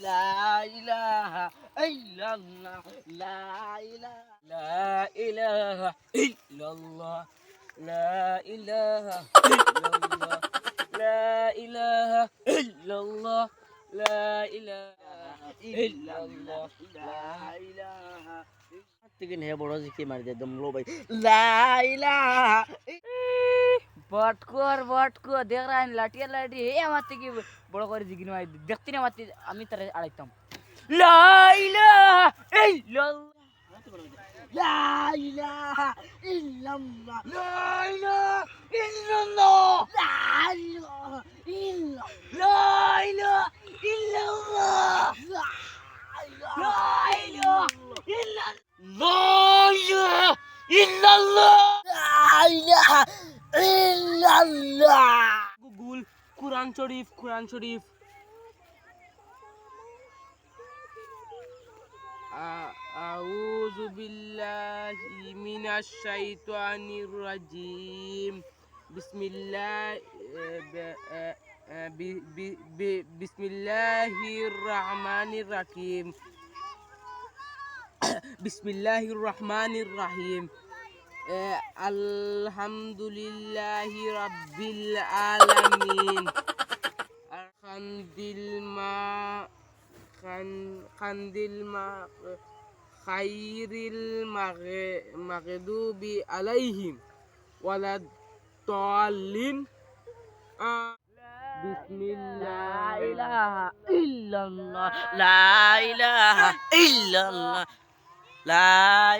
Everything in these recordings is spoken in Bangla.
لا إله إلا الله لا إله لا إله إلا الله لا إله إلا الله لا إله إلا الله لا إله إلا الله لا إله تكن هي بروزي كي বটকর বটকো দেখ রান লাঠিয়া, লাঠি, এ আমার থেকে বড় করে জিগিন মাই দেখতি না আমার আমি তারা আড়াইতাম। লাইলা, এই লাইলা, ইল্লাল্লাহ লাইলা ইল্লাল্লাহ লাইলা ইল্লাল্লাহ লাইলা ইল্লাল্লাহ লাইলা ইল্লাল্লাহ, লাইলা আল্লাহ। গুগল, কুরআন শরীফ কুরআন শরীফ। আউযু বিল্লাহি মিনাশ শাইতানির রাজিম। বিসমিল্লাহ বিসমিল্লাহির রহমানির রহিম। বিসমিল্লাহির রহমানির রহিম। আলহামদুলিল্লাহি রাব্বিল আলামিন। আর খান্দিল মা খান্দিল মা, খাইরিল মাগদুবি আলাইহিম ওয়ালা দলিন بسم الله لا إله إلا الله لا إله إلا الله লা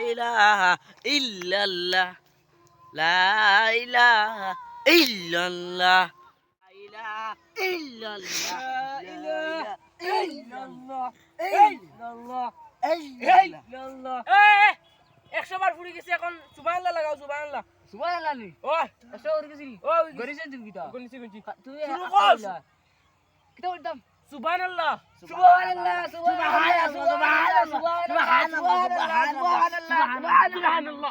ইলাহা ইল্লাল্লাহ লা ইলাহা ইল্লাল্লাহ একশো বার ফুড়ি গেছে এখন। সুবাহ লাগাও সুবাহ সুবাহ লালি ও একশো গেছি ও গরিছে তুমি কিতা গরিছে গরিছে তুমি কিতা উঠতাম সুবহানাল্লাহ। সুবহানাল্লাহ সুবহানাল্লাহ সুবহানাল্লাহ সুবহানাল্লাহ সুবহানাল্লাহ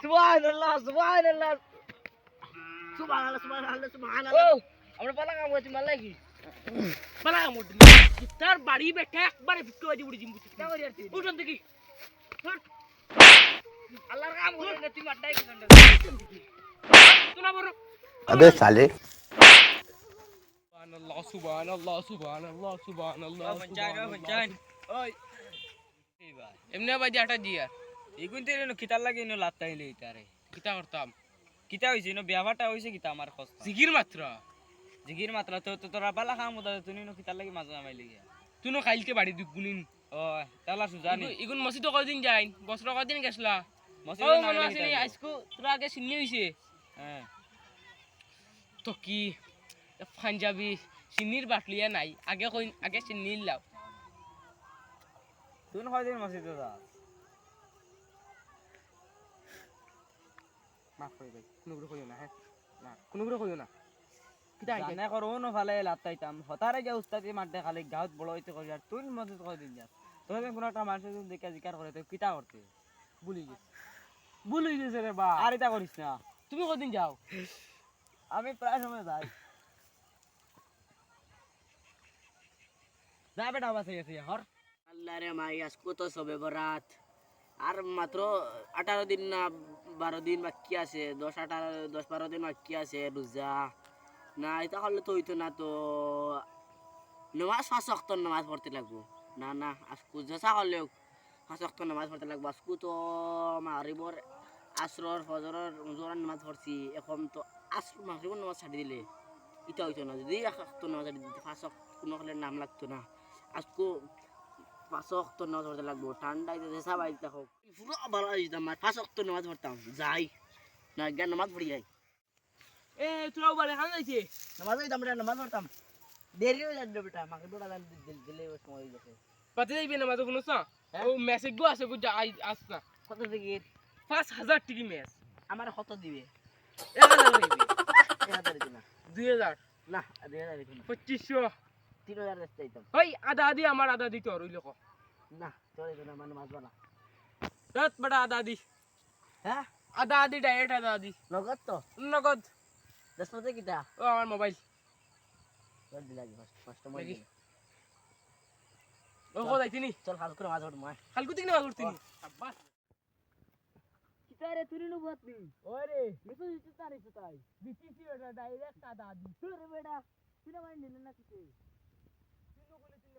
সুবহানাল্লাহ সুবহানাল্লাহ সুবহানাল্লাহ সুবহানাল্লাহ আমরা পালা কাম করছি মাল্লাই কি? পালা কাম করছি তার বাড়ি বেটা একবারে ফিটকে বাজি উড়ি জিম্বু আবে সালে সুবহানাল্লাহ সুবহানাল্লাহ সুবহানাল্লাহ সুবহানাল্লাহ ওই এমনি বাজি আটা জিয়া এগুন তো এনো কিতার লাগে এনো লাত্তা হইলে ইতারে কিতা করতাম? কিতা হইছে? এনো বিয়াবাটা হইছে কিতা আমার খস্ত? জিগির মাত্র? জিগির মাত্রা। তো তো তোরা বালা খাম ওদা তুমি এনো কিতার লাগে মাজা মাইলি গিয়া তুই নো খাইলকে বাড়ি দুই গুনিন ও তালা সুজানি ইগুন মসজিদ কদিন যাইন? বছর কদিন গেছলা? মসজিদ না কিতা হইবো? আজকু তোরা আগে চিনলি হইছে হ্যাঁ। তো কি? পাঞ্জাবি চিনির বাটলিয়া নাই। আগে কই আগে চিনি লাও। তুই কয়দিন মসজিদে যা মাফ করে কোনো কইও না হ্যাঁ না কোনো কইও না। আইছে জানে করো নো ফালে লাত্তাইতাম হতারে গিয়া উস্তাদি মারতে খালি গাঁত বড় হইতে করি আর তুই মসজিদ কয়দিন যাস তোর কোনো একটা মানুষ যদি দেখে জিকার করে তুই কিতা করতে ভুলি গেছে। ভুলি গেছে রে বা আর এটা করিস না। তুমি কদিন যাও? আমি প্রায় সময় যাই। যা বেটা বাসে গেছে হর। আল্লাহ রে মাই, আজকে তো সবে বরাত। আর মাত্র আঠারো দিন না বারো দিন বাকি আছে, দশ আঠারো, দশ বারো দিন বাকি আছে রোজা না এটা করলে তো হইতো না তো। নামাজ পাঁচ অক্ত নামাজ পড়তে লাগবো। না না, আজকু যেসা পাঁচ অক্ত নামাজ পড়তে লাগবো। আজকু তো মাগরিবর, আসরর, ফজরর জোরান নামাজ পড়ছি। এখন তো আসর, মাগরিবর নামাজ ছাড়ি দিলে এটা হইতো না। যদি অক্ত নামাজ ছাড়ি দিতে অক্ত কোনো হলে নাম লাগতো না। আজকু পাঁচ অক্ত নামাজ পড়তে লাগবো ঠান্ডায় যেসা বাড়িতে হোক। পুরো ভালো দিতাম আর পাঁচ অক্ত নামাজ পড়তাম যাই না জ্ঞান নামাজ পড়ি যাই এ তোরা বাড়ি খান যাইছে নামাজ পড়তাম বেটা নামাজ পড়তাম। দেরি হয়ে যাবে বেটা মাকে বেটা দিলে সময় হয়ে গেছে পাতে যাইবে না মাঝে কোনো হ্যাঁ? ও মেসেজ গো আছে গো যা আই আস না কত থেকে পাঁচ হাজার টিকি ম্যাচ আমার কত দিবে? এক হাজার হইবে এক হাজার দিবে না। দুই হাজার। না দুই হাজার দিবে পঁচিশশো। তিন হাজার রাস্তা দিতাম ওই আধা আধি আমার আধা দিতে আর ওই লোক না চলে তো না মানে মাছ বানা রাত বেটা আধা আধি হ্যাঁ? আধা আধি ডাইরেক্ট আধা আধি নগদ তো? নগদ। দশ পাতে কিটা? ও আমার মোবাইল কত দিলা কি? ফার্স্ট ফার্স্ট মই ও কো যাইতিনি চল হাল করে মাছ মাছ কালকু তিন। মাছ উঠতিনি আব্বাস কিতারে তুই নু ওরে মিসু জিতু সুতাই দিছি ওটা ডাইরেক্ট আদা দি। তোর বেটা তুই না মানে নিলে না কিছু